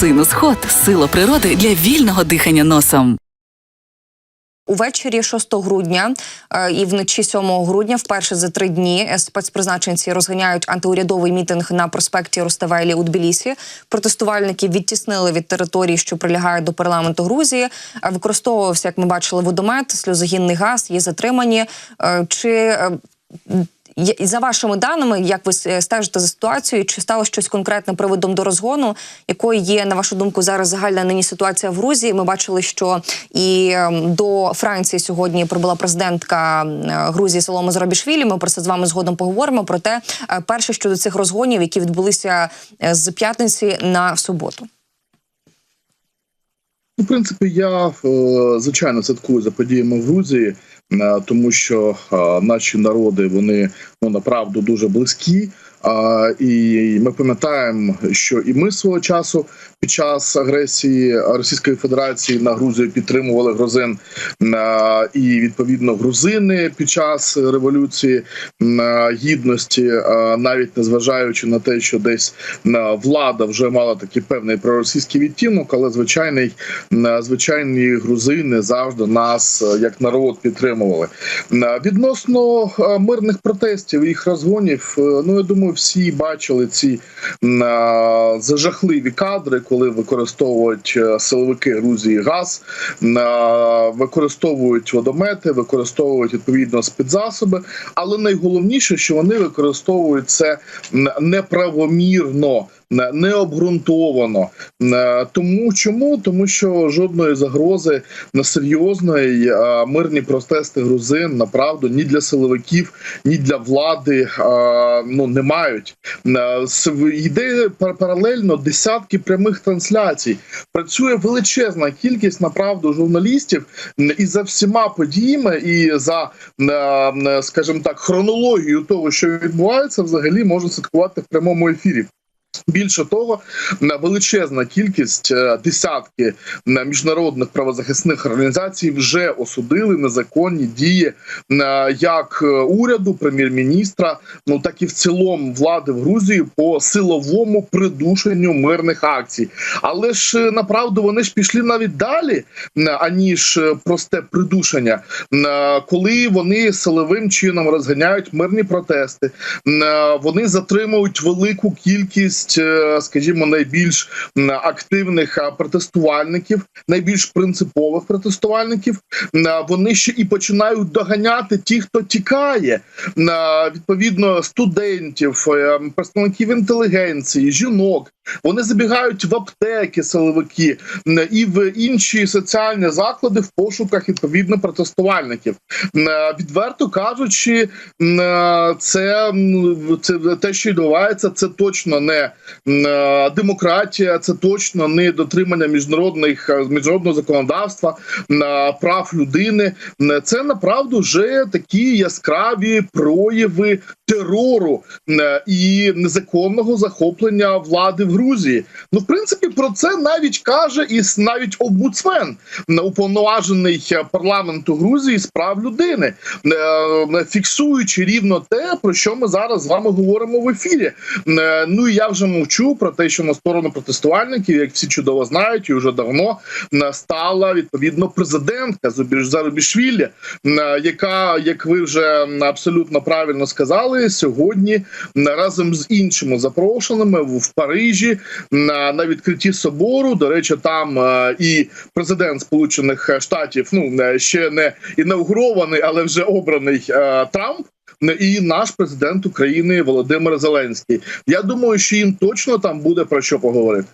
Синус Хот сила природи для вільного дихання носом. Увечері 6 грудня е, і вночі 7 грудня, вперше за три дні, е, спецпризначенці розганяють антиурядовий мітинг на проспекті Руставелі у Тбілісі. Протестувальники відтіснили від території, що прилягають до парламенту Грузії. Е, Використовувався, як ми бачили, водомет, сльозогінний газ. Є затримані. Чи за вашими даними, як ви стежите за ситуацією, чи стало щось конкретне приводом до розгону? Якою є на вашу думку зараз загальна нині ситуація в Грузії? Ми бачили, що і ем, до Франції сьогодні прибула президентка е, Грузії Солома Зарабішвілі. Ми про це з вами згодом поговоримо. Проте е, перше щодо цих розгонів, які відбулися е, з п'ятниці на суботу. Ну, в принципі, я е, звичайно слідкую за подіями в Грузії, е, тому що е, наші народи вони ну направду дуже близькі. І ми пам'ятаємо, що і ми свого часу під час агресії Російської Федерації на Грузію підтримували грузин, і відповідно грузини під час революції гідності, навіть незважаючи на те, що десь влада вже мала такий певний проросійський відтінок, але звичайний звичайні грузини завжди нас е, як народ підтримували. Відносно е, мирних протестів і їх розгонів, е, ну я думаю, всі бачили ці е, зажахливі кадри, коли використовують е, силовики Грузії газ, е, використовують водомети, використовують відповідно спецзасоби. Але найголовніше, що вони використовують це неправомірно. Не- Необґрунтовано Е, тому чому тому, що жодної загрози на серйозної е, мирні протести грузин направду ні для силовиків, ні для влади е, ну не мають. Йде паралельно десятки прямих трансляцій. Працює величезна кількість направду журналістів і за всіма подіями, і за скажімо так, хронологією того, що відбувається, взагалі можна слідкувати в прямому ефірі. Більше того, величезна кількість е, десятки е, міжнародних правозахисних організацій вже осудили незаконні дії е, як уряду, прем'єр-міністра, ну так і в цілому влади в Грузії по силовому придушенню мирних акцій. Але ж направду вони ж пішли навіть далі, аніж просте придушення, коли вони силовим чином розганяють мирні протести, вони затримують велику кількість, е, скажімо, найбільш активних е, протестувальників, найбільш принципових протестувальників. Е, Вони ще і починають доганяти ті, хто тікає, відповідно студентів, е, представників інтелігенції, жінок. Вони забігають в аптеки, силовики і в інші соціальні заклади в пошуках відповідно протестувальників. Е, Відверто кажучи, е, це, це те, що відбувається, це точно не е, демократія, це точно не дотримання міжнародних міжнародного законодавства, прав людини. Це направду вже такі яскраві прояви терору е, і незаконного захоплення влади в Грузії. Ну, в принципі, про це навіть каже і навіть омбудсмен, м, уповноважений е, парламенту Грузії з прав людини, е, е, фіксуючи рівно те, про що ми зараз з вами говоримо в ефірі. Е, Ну і я вже мовчу про те, що на сторону протестувальників, як всі чудово знають, і вже давно е, стала відповідно президентка Зарубішвілі, е, яка, як ви вже абсолютно правильно сказали, сьогодні е, разом з іншими запрошеними в Парижі на, на відкритті собору. До речі, там е, і президент Сполучених Штатів, ну ще не інаугурований, але вже обраний е, Трамп. І наш президент України Володимир Зеленський. Я думаю, що їм точно там буде про що поговорити.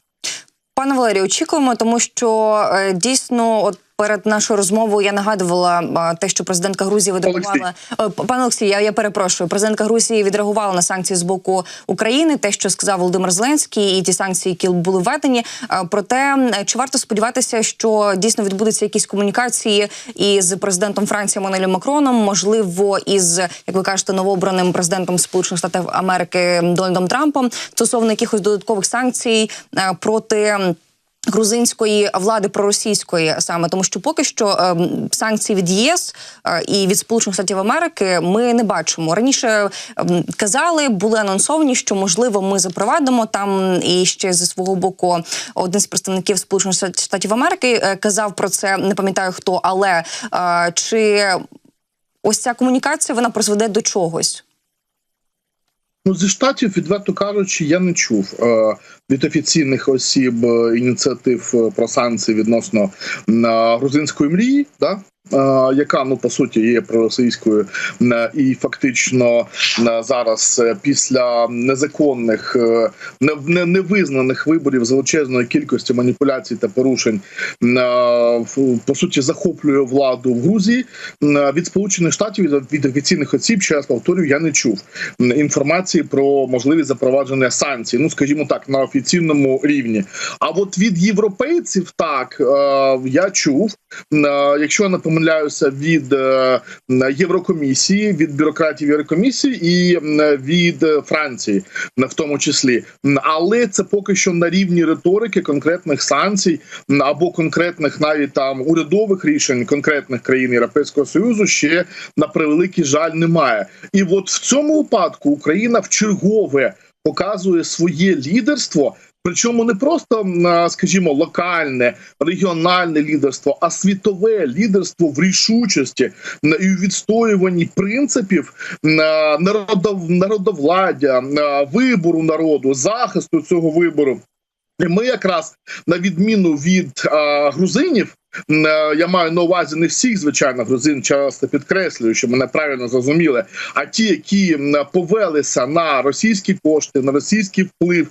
Пане Валерію, очікуємо, тому що е, дійсно, от перед нашою розмовою я нагадувала те, що президентка Грузії відреагувала. Е, Пане Олексій, я, я перепрошую. Президентка Грузії відреагувала на санкції з боку України. Те, що сказав Володимир Зеленський, і ті санкції, які були введені. Е, Проте чи варто сподіватися, що дійсно відбудуться якісь комунікації із президентом Франції Манелем Макроном, можливо, із як ви кажете, новообраним президентом Сполучених Штатів Америки Дональдом Трампом стосовно якихось додаткових санкцій е, проти. Грузинської влади проросійської саме тому, що поки що ем, санкції від ЄС е, і від Сполучених Штатів Америки ми не бачимо. Раніше ем, казали, були анонсовані, що можливо ми запровадимо там. І ще зі свого боку один з представників Сполучених Штатів Америки е, казав про це. Не пам'ятаю хто, але е, чи ось ця комунікація вона призведе до чогось? Ну, зі штатів, відверто кажучи, я не чув е, від офіційних осіб е, ініціатив е, про санкції відносно е, грузинської мрії, да? Яка ну по суті є проросійською, і фактично зараз е, після незаконних е, не, не, невизнаних виборів з величезної кількості маніпуляцій та порушень по суті захоплює владу в Грузії від сполучених штатів від, офіційних осіб. Ще раз повторюю, я не чув інформації про можливість запровадження санкцій. Ну скажімо так, на офіційному рівні. А от від європейців так е, я чув. Якщо я не помиляюся, від е, Єврокомісії, від бюрократів Єврокомісії і від е, Франції, в тому числі. Але це поки що на рівні риторики конкретних санкцій або конкретних навіть там урядових рішень конкретних країн Європейського союзу ще на превеликий жаль немає. І от в цьому випадку Україна в чергове показує своє лідерство. Причому не просто, скажімо, локальне, регіональне лідерство, а світове лідерство в рішучості і у відстоюванні принципів народов, народовладдя, вибору народу, захисту цього вибору. І ми якраз на відміну від а, грузинів, я маю на увазі не всіх, звичайно, грузин часто підкреслюю, що мене правильно зрозуміли. А ті, які повелися на російські кошти, на російський вплив,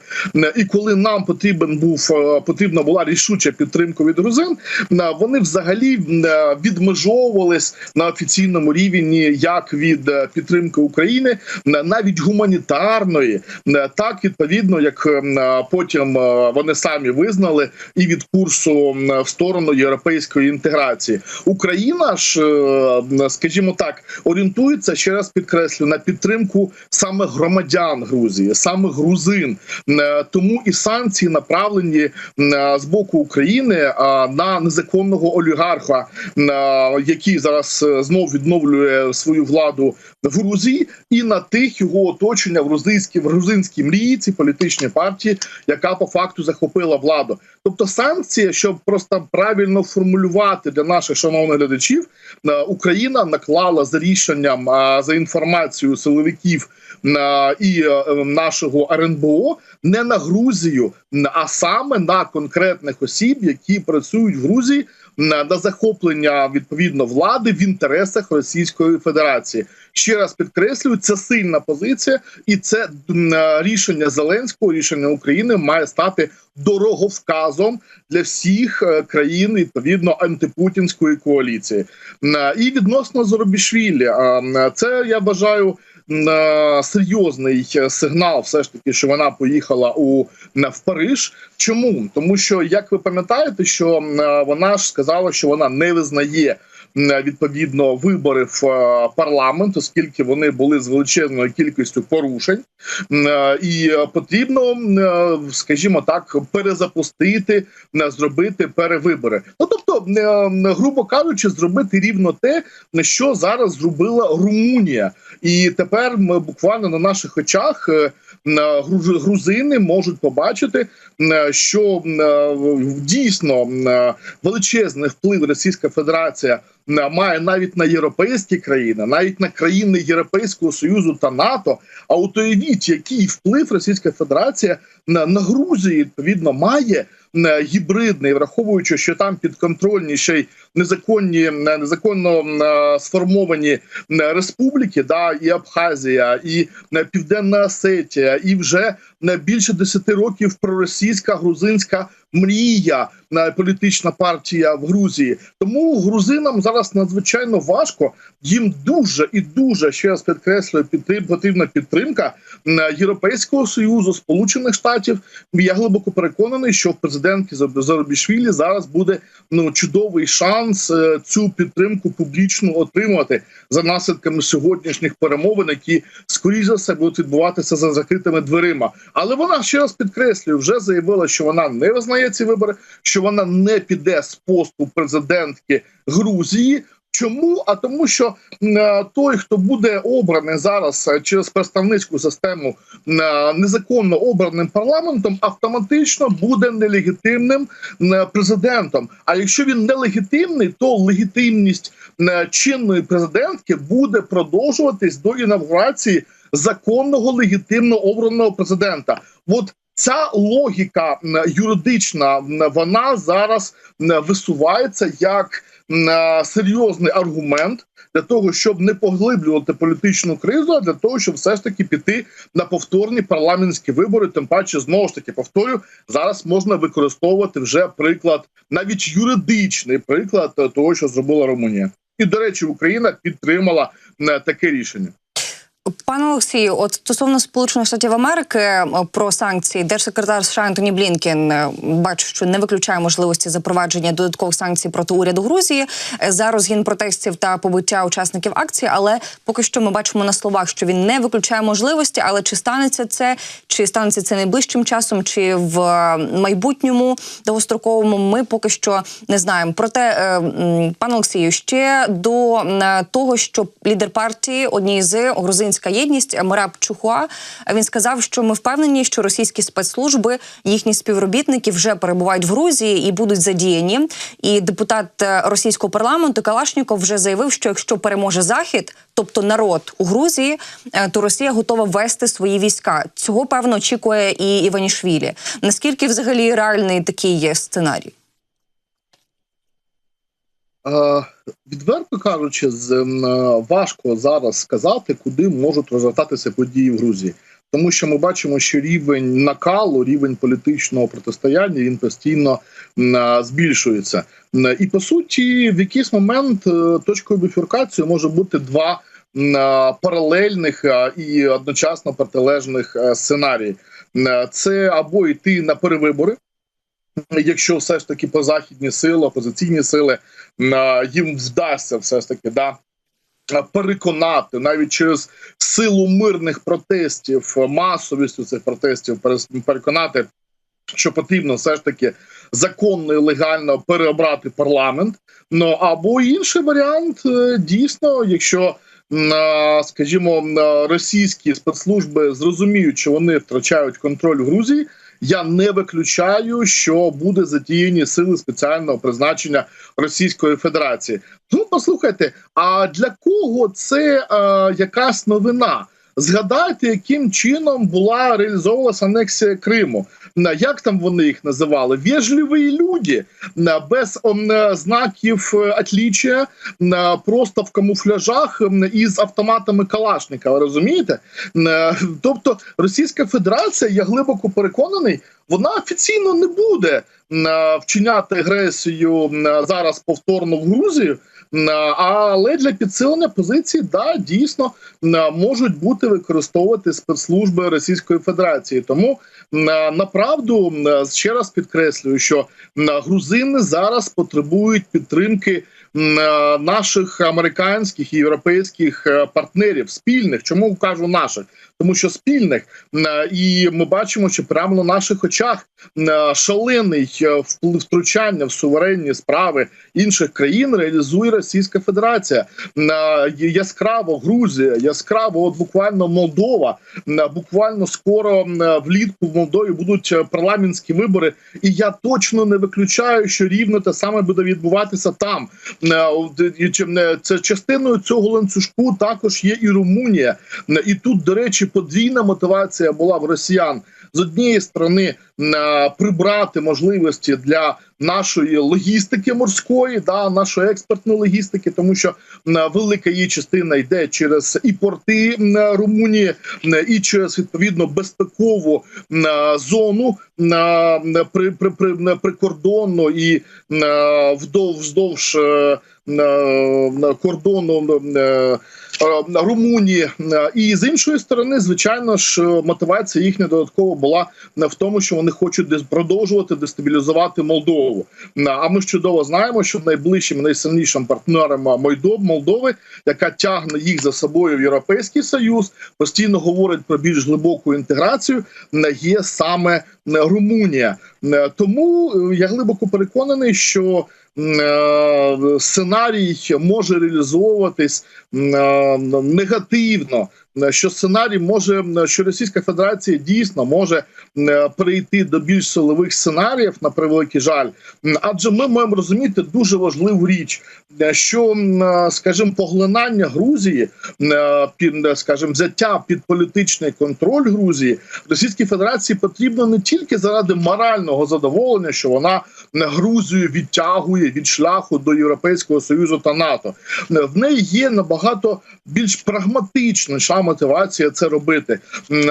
і коли нам потрібен був е, потрібна була рішуча підтримка від грузин, вони взагалі е, відмежовувались на офіційному рівні як від е, підтримки України, навіть гуманітарної, так відповідно, як е, потім е, вони самі визнали, і від курсу в сторону європейської інтеграції. Україна ж, е, скажімо так, орієнтується ще раз підкреслю на підтримку саме громадян Грузії, саме грузин. Е, Тому і санкції направлені е, з боку України на незаконного олігарха, який зараз е, знов відновлює свою владу в Грузії, і на тих його оточення в грузинській в грузинській мрії, ці політичні партії, яка по факту захопила владу. Тобто санкції, щоб просто правильно формулювати для наших шановних глядачів, е, Україна наклала за рішенням е, за інформацією силовиків е, і нашого РНБО не на Грузію, а саме на конкретних осіб, які працюють в Грузії на захоплення відповідно влади в інтересах Російської Федерації. Ще раз підкреслюю, це сильна позиція, і це рішення Зеленського, рішення України має стати дороговказом для всіх е, країн відповідно антипутінської коаліції. Е, І відносно Зоробішвілі, е, це я е, Серйозний сигнал, все ж таки, що вона поїхала у в Париж. Чому тому, що як ви пам'ятаєте, що вона ж сказала, що вона не визнає відповідно вибори в е, парламент, оскільки вони були з величезною кількістю порушень, е, і е, потрібно, е, скажімо так, перезапустити, зробити перевибори. Ну тобто, грубо кажучи, зробити рівно те, на що зараз зробила Румунія, і тепер ми буквально на наших очах. е, грузини можуть побачити, е, що е, дійсно величезний вплив Російська Федерація має навіть на європейські країни, навіть на країни Європейського союзу та НАТО. А уявіть, який вплив Російська Федерація на, Грузію відповідно має гібридний, враховуючи, що там підконтрольні ще й незаконні м, незаконно е, сформовані республіки, да і Абхазія, і Південна Осетія, і вже на більше 10 років проросійська грузинська мрія е, політична партія в Грузії. Тому грузинам зараз надзвичайно важко. Їм дуже і дуже ще раз підкреслюю, потрібна підтримка Європейського союзу, Сполучених Штатів. Я глибоко переконаний, що в президентки Зарубішвілі зараз буде ну чудовий шанс е, цю підтримку публічно отримати за наслідками сьогоднішніх перемовин, які скоріш за все будуть відбуватися за закритими дверима. Але вона ще раз підкреслюю, вже заявила, що вона не визнає ці вибори, що вона не піде з посту президентки Грузії. Чому? А тому, що е, той, хто буде обраний зараз е, через представницьку систему е, незаконно обраним парламентом, автоматично буде нелегітимним президентом. А якщо він нелегітимний, то легітимність чинної президентки буде продовжуватись до інавгурації законного легітимно обраного президента. От ця логіка юридична вона зараз висувається як серйозний аргумент для того, щоб не поглиблювати політичну кризу, а для того, щоб все ж таки піти на повторні парламентські вибори. Тим паче, знову ж таки повторю, зараз можна використовувати вже приклад, навіть юридичний приклад того, що зробила Румунія. І до речі, Україна підтримала таке рішення. Пане Олексію, от стосовно Сполучених Штатів Америки е, про санкції, держсекретар США Антоні Блінкен е, бачу, що не виключає можливості запровадження додаткових санкцій проти уряду Грузії е, за розгін протестів та побиття учасників акції. Але поки що ми бачимо на словах, що він не виключає можливості. Але чи станеться це, чи станеться це найближчим часом, чи в майбутньому довгостроковому, ми поки що не знаємо. Проте, пане Олексію, ще до того, що лідер партії однієї з грузинська єдність Мераб Чухуа, він сказав, що ми впевнені, що російські спецслужби, їхні співробітники вже перебувають в Грузії і будуть задіяні. І депутат е, російського парламенту Калашніков вже заявив, що якщо переможе захід, тобто народ у Грузії, е, то Росія готова ввести свої війська. Цього певно очікує і Іванішвілі. Наскільки взагалі реальний такий є сценарій? Е, Відверто кажучи, е, важко зараз сказати, куди можуть розвертатися події в Грузії, тому що ми бачимо, що рівень накалу, рівень політичного протистояння він постійно е, збільшується. І по суті, в якийсь момент точкою біфуркації може бути два паралельних і одночасно протилежних сценарії. Це або йти на перевибори. Якщо все ж таки позахідні сили, опозиційні сили е, їм вдасться все ж таки да е, переконати навіть через силу мирних протестів, е, масовістю цих протестів, переконати, що потрібно все ж таки законно і легально переобрати парламент. Ну або інший варіант, дійсно, якщо. Скажімо, російські спецслужби зрозуміють, що вони втрачають контроль в Грузії. Я не виключаю, що буде задіяні сили спеціального призначення Російської Федерації. Ну послухайте, а для кого це е, якась новина? Згадайте, яким чином була реалізовувалася анексія Криму. На як там вони їх називали? Вежливі люди на без е, знаків е, отлічия, на просто в камуфляжах із автоматами Калашника. Розумієте? Тобто Російська Федерація, я глибоко переконаний, вона офіційно не буде е, вчиняти агресію зараз повторно в Грузію. М, Але для підсилення позиції, да, дійсно можуть бути використовувати спецслужби Російської Федерації. Тому направду ще раз підкреслюю, що грузини зараз потребують підтримки е, наших американських і європейських е, партнерів спільних. Чому кажу наших? Тому що спільних е, і ми бачимо, що прямо на наших очах е, шалений е, втручання в суверенні справи інших країн реалізує Російська Федерація. Яскраво Грузія, яскраво от буквально Молдова. Буквально скоро влітку в Молдові будуть парламентські вибори, і я точно не виключаю, що рівно те саме буде відбуватися там. Це частиною цього ланцюжку також є і Румунія. І тут, до речі, подвійна мотивація була в росіян з однієї сторони е, прибрати можливості для нашої логістики морської, да нашої експортної логістики, тому що е, велика її частина йде через і порти е, Румунії, е, і через відповідно безпекову е, зону е, при, при, при, прикордонну і е, вздовж е, е, кордону е, е, Румунії. Е, І з іншої сторони, звичайно ж, е, мотивація їхня додатково була в тому, що вони хочуть продовжувати дестабілізувати Молдову. Е, А ми ж чудово знаємо, що найближчим, найсильнішим партнером Молдови, яка тягне їх за собою в Європейський Союз, постійно говорить про більш глибоку інтеграцію, е, є саме е, Румунія. Е, Тому е, я глибоко переконаний, що е, сценарій може реалізовуватись е, негативно. Е, Що сценарій може, що Російська Федерація дійсно може е, до більш силових сценаріїв на превеликий жаль, адже ми маємо розуміти дуже важливу річ, е, що, е, скажімо, поглинання Грузії, е, під е, скажімо, взяття під політичний контроль Грузії Російській Федерації потрібно не тільки заради морального задоволення, що вона Грузію відтягує від шляху до Європейського союзу та НАТО. В неї є набагато більш прагматичніша мотивація це робити.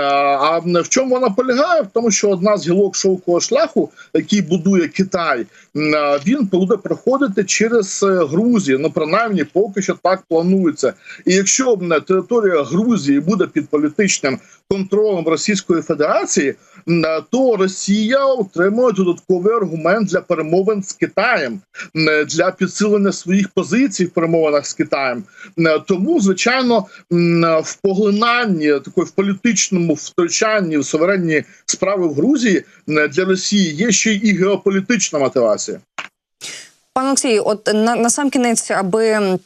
А в чому вона полягає? В тому, що одна з гілок шовкового шляху, який будує Китай, він буде проходити через е, Грузію. Ну принаймні, поки що так планується. І якщо територія Грузії буде під політичним контролем Російської Федерації, то Росія отримує додатковий аргумент для перемовин з Китаєм для підсилення своїх позицій в перемовинах з Китаєм. Тому, звичайно, в поглинанні такої в політичному втручанні в суверенні справи в Грузії для Росії є ще й геополітична мотивація. Пане Олексій, от на, на сам кінець, аби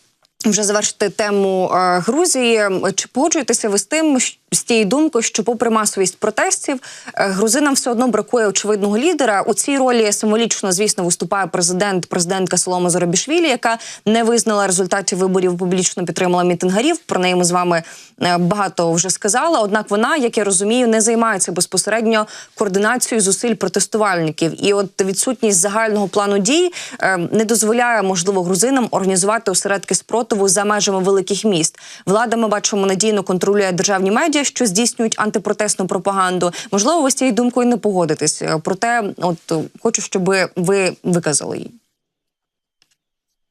вже завершити тему е, Грузії, чи погоджуєтеся ви з тим, з тією думкою, що, попри масовість протестів, е, грузинам все одно бракує очевидного лідера. У цій ролі символічно, звісно, виступає президент, президентка Солома Зоробішвілі, яка не визнала результатів виборів, публічно підтримала мітингарів. Про неї ми з вами е, багато вже сказали. Однак вона, як я розумію, не займається безпосередньо координацією зусиль протестувальників. І от відсутність загального плану дій е, не дозволяє, можливо, грузинам організувати осередки спротиву за межами великих міст. Влада, ми бачимо, надійно контролює державні медіа, що здійснюють антипротестну пропаганду. Можливо, ви з цією думкою не погодитесь. Проте, от хочу, щоб ви виказали її.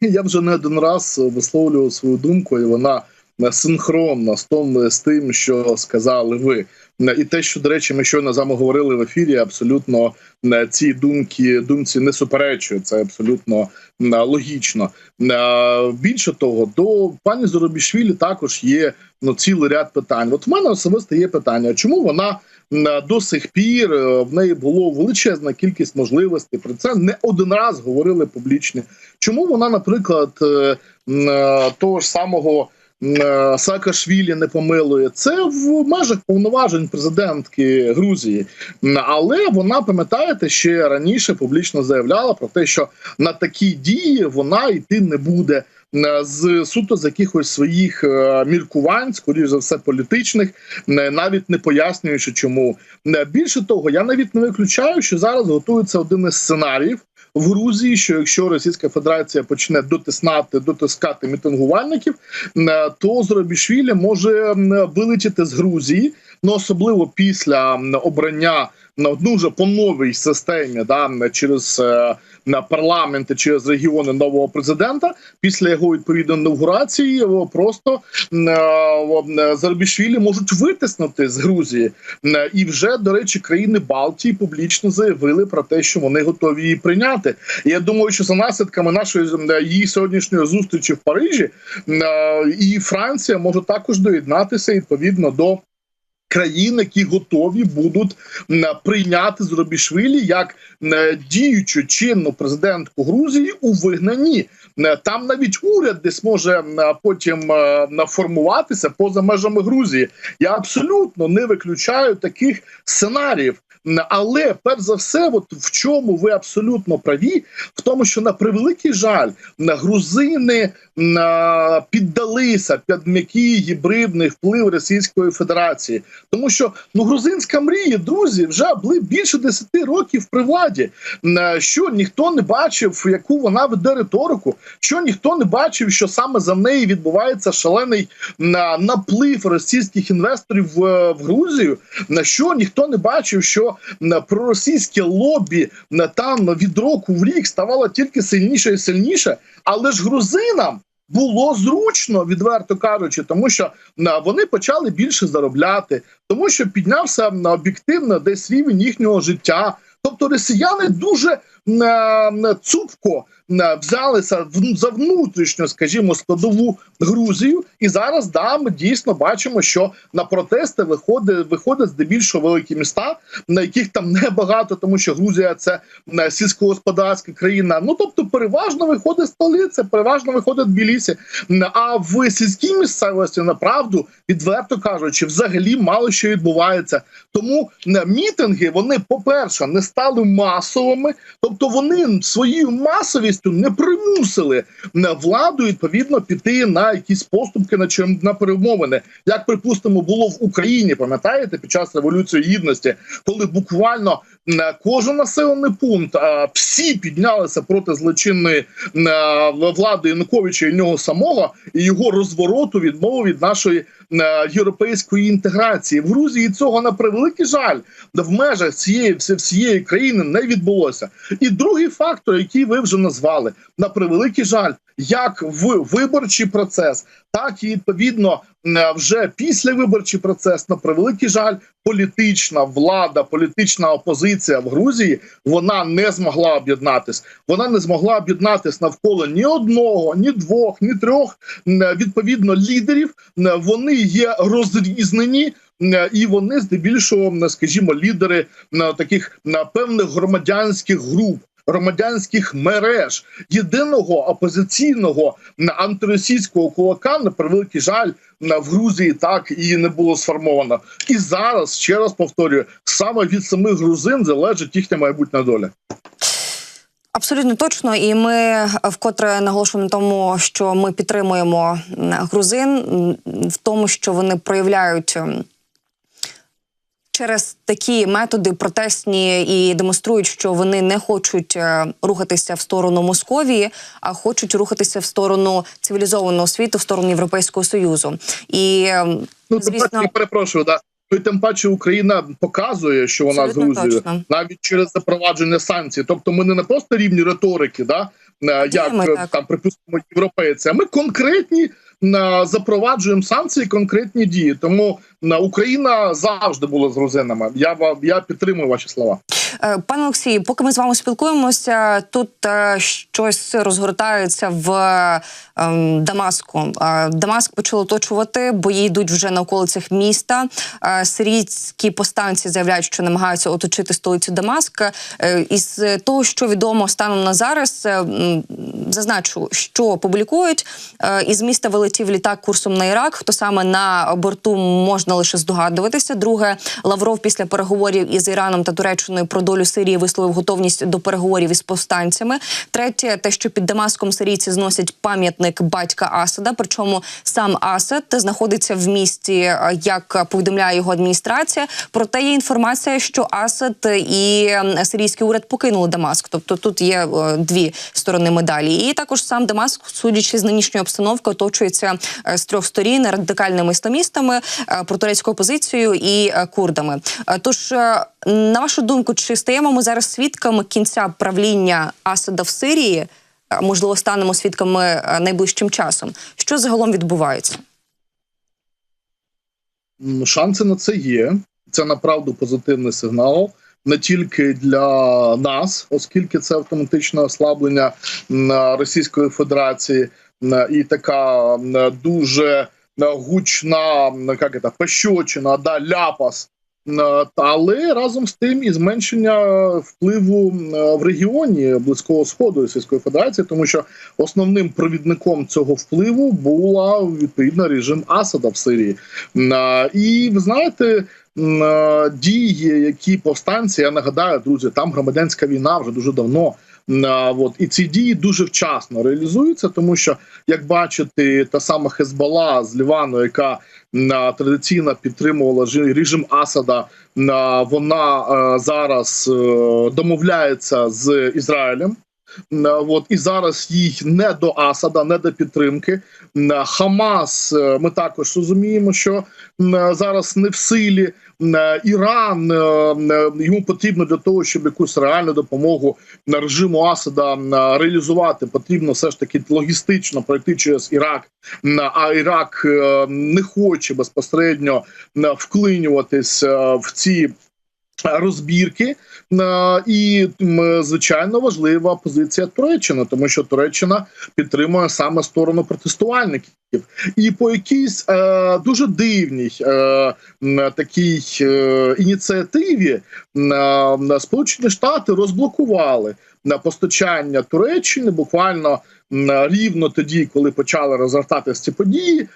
Я вже не один раз висловлював свою думку, і вона е, синхронна з том з тим, що сказали ви. Е, І те, що до речі, ми щойно з вами говорили в ефірі, абсолютно е, ці думки думці не суперечує. Це абсолютно логічно. Більше того, до пані Зоробішвілі також є ну цілий ряд питань. От в мене особисто є питання, чому вона до сих пір в неї було величезна кількість можливостей. Про це не один раз говорили публічно. Чому вона, наприклад, того ж самого Саакашвілі не помилує? Це в межах повноважень президентки Грузії. Але вона, пам'ятаєте, ще раніше публічно заявляла про те, що на такі дії вона йти не буде. З суто з якихось своїх е, міркувань, скоріш за все, політичних, навіть не пояснюючи, чому Е, більше того, я навіть не виключаю, що зараз готується один із сценаріїв в Грузії, що якщо Російська Федерація почне дотиснати, дотискати мітингувальників, е, то Зоробішвілі може вилетіти з Грузії, ну особливо після обрання на одну вже по новій системі, да через е, на парламенти, через регіони нового президента, після його відповідної інаугурації просто е, м, Зарбішвілі можуть витиснути з Грузії. І вже до речі, країни Балтії публічно заявили про те, що вони готові її прийняти. І я думаю, що за наслідками нашої її сьогоднішньої зустрічі в Парижі е, і Франція може також доєднатися відповідно до. Країн, які готові будуть прийняти Зробішвілі як м, діючу чинну президентку Грузії у вигнанні. Там навіть уряд десь може потім е, формуватися поза межами Грузії. Я абсолютно не виключаю таких сценаріїв. Але перш за все, от в чому ви абсолютно праві, в тому, що на превеликий жаль, грузини піддалися під м'який гібридний вплив Російської Федерації, тому що ну грузинська мрія, друзі, вже були більше 10 років при владі. Що ніхто не бачив, яку вона веде риторику, що ніхто не бачив, що саме за неї відбувається шалений наплив російських інвесторів в, Грузію. На що ніхто не бачив, що проросійське лобі там від року в рік ставало тільки сильніше і сильніше, але ж грузинам. було зручно, відверто кажучи, тому що вони почали більше заробляти, тому що піднявся на об'єктивно десь рівень їхнього життя. Тобто росіяни дуже цупко взялися за внутрішню, скажімо, складову Грузію, і зараз да, ми дійсно бачимо, що на протести виходить виходять здебільшого великі міста, на яких там небагато, тому що Грузія це е, сільськогосподарська країна. Ну тобто, переважно виходить столиця, переважно виходить Тбілісі. А в сільській місцевості направду, відверто кажучи, взагалі мало що відбувається. Тому е, мітинги вони, по-перше, не стали масовими, тобто вони своєю масовістю не примусили владу відповідно піти на якісь поступки на чим на перемовини, як припустимо було в Україні. Пам'ятаєте, під час революції гідності, коли буквально кожен населений пункт всі піднялися проти злочинної влади Януковича і нього самого і його розвороту відмови від нашої європейської інтеграції в Грузії. Цього на превеликий жаль в межах цієї всієї країни не відбулося. І другий фактор, який ви вже назвали, на превеликий жаль, як в виборчий процес, так і відповідно вже післявиборчий процес, на превеликий жаль, політична влада, політична опозиція в Грузії вона не змогла об'єднатись. Вона не змогла об'єднатись навколо ні одного, ні двох, ні трьох відповідно лідерів. Вони є розрізнені. І вони здебільшого, скажімо, лідери таких певних громадянських груп, громадянських мереж єдиного опозиційного антиросійського кулака на превеликий жаль м, в Грузії так і не було сформовано. І зараз ще раз повторюю, саме від самих грузин залежить їхня майбутня доля. Абсолютно точно, і ми вкотре наголошуємо на тому, що ми підтримуємо грузин в тому, що вони проявляють. Через такі методи протестні і демонструють, що вони не хочуть е, рухатися в сторону Московії, а хочуть рухатися в сторону цивілізованого світу, в сторону Європейського союзу. І ем, Ну звісно, я перепрошую, да. Ну, тим паче Україна показує, що вона з Грузією навіть через запровадження санкцій. Тобто, ми не на просто рівні риторики, да е, як ми е, там припустимо європейці, а ми конкретні запроваджуємо санкції, конкретні дії. Тому Україна завжди була з грузинами. Я я підтримую ваші слова. Е, Пане Олексію, поки ми з вами спілкуємося, тут е, щось розгортається в ем, Дамаску. Е, Дамаск почали оточувати, бої йдуть вже на околицях міста. Сирійські повстанці заявляють, що намагаються оточити столицю Дамаска. Із того, що відомо станом на зараз, зазначу, що публікують. Із міста вилетів літак курсом на Ірак. Хто саме на борту можна лише здогадуватися. Друге, Лавров після переговорів із Іраном та Туреччиною про долю Сирії висловив готовність до переговорів із повстанцями. Третє, те, що під Дамаском сирійці зносять пам'ятник батька Асада. Причому сам Асад знаходиться в місті, е, як повідомляє його адміністрація. Проте є інформація, що Асад і сирійський уряд покинули Дамаск. Тобто тут є е, дві сторони медалі. І також сам Дамаск, судячи з нинішньої обстановки, оточується е, з трьох сторін радикальними ісламістами, е, протурецькою опозицією і е, курдами. Тож, на вашу думку, чи стаємо ми зараз свідками кінця правління Асада в Сирії? Можливо, станемо свідками найближчим часом. Що загалом відбувається? Шанси на це є. Це направду позитивний сигнал. Не тільки для нас, оскільки це автоматичне ослаблення Російської Федерації і така дуже гучна як це, пощочина, да, ляпас. Але разом з тим і зменшення впливу в регіоні Близького Сходу Російської Федерації, тому що основним провідником цього впливу була відповідно режим Асада в Сирії. І ви знаєте, дії, які повстанці, я нагадаю, друзі, там громадянська війна вже дуже давно. От і ці дії дуже вчасно реалізуються, тому що як бачите, та сама Хезбала з Лівану, яка традиційно підтримувала жи- режим Асада, вона е, зараз е, домовляється з Ізраїлем. М, От і зараз їй не до Асада, не до підтримки. М, Хамас. е, Ми також розуміємо, що зараз не в силі. Іран е, йому потрібно для того, щоб якусь реальну допомогу на режиму Асада реалізувати, потрібно все ж таки логістично пройти через Ірак. А Ірак е, не хоче безпосередньо вклинюватись е, в ці розбірки. І звичайно важлива позиція Туреччини, тому що Туреччина підтримує саме сторону протестувальників, і по якійсь е, дуже дивній е, такій е, ініціативі е, Сполучені Штати розблокували на постачання Туреччини буквально рівно тоді, коли почали розгортатися ці події. е,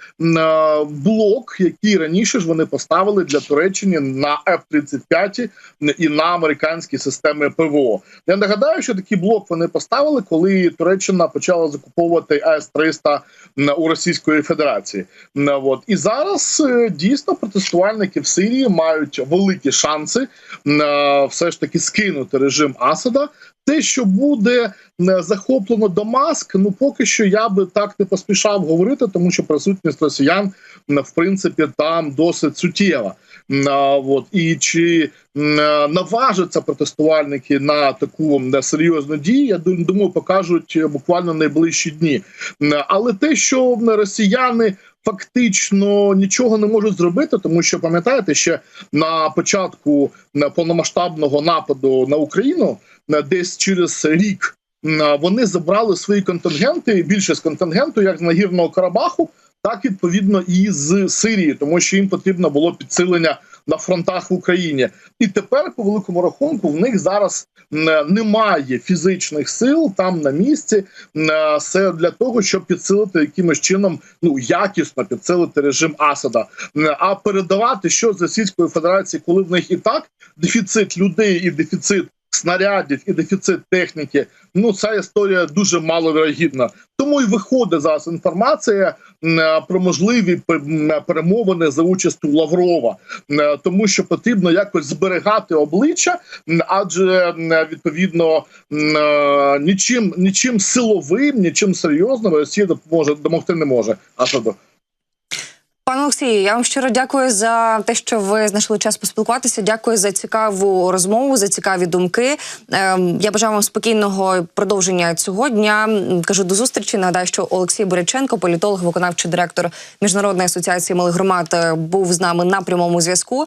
Блок, який раніше ж вони поставили для Туреччини на F-35 і на американські системи ПВО. Я нагадаю, що такий блок вони поставили, коли Туреччина почала закуповувати С-300 у Російської Федерації. М, От і зараз е, дійсно протестувальники в Сирії мають великі шанси е, все ж таки скинути режим Асада. Те, що буде захоплено Дамаск, ну поки що я би так не поспішав говорити, тому що присутність росіян в принципі там досить суттєва. От і чи е, наважаться протестувальники на таку серйозну дію, я думаю, покажуть е, буквально найближчі дні. Але те, що росіяни фактично нічого не можуть зробити, тому що пам'ятаєте, ще на початку повномасштабного нападу на Україну, десь через рік. Вони забрали свої контингенти, більшість контингенту, як з Нагірного Карабаху, так відповідно і з Сирії, тому що їм потрібно було підсилення на фронтах в Україні. І тепер, по великому рахунку, в них зараз немає фізичних сил там на місці. е, Все для того, щоб підсилити якимось чином, ну якісно підсилити режим Асада. А передавати що з Російської Федерації, коли в них і так дефіцит людей і дефіцит. Снарядів і дефіцит техніки, ну ця історія дуже маловірогідна. Тому і виходить зараз інформація е, про можливі перемовини за участю Лаврова, тому що потрібно якось зберігати обличчя, адже відповідно е, нічим, нічим силовим, нічим серйозним Росія допоможе домогти не може. А Асаду. Пане Олексію, я вам щиро дякую за те, що ви знайшли час поспілкуватися. Дякую за цікаву розмову, за цікаві думки. Ем, Я бажаю вам спокійного продовження цього дня. Кажу до зустрічі. Нагадаю, що Олексій Боряченко, політолог, виконавчий директор міжнародної асоціації малих громад, е, був з нами на прямому зв'язку.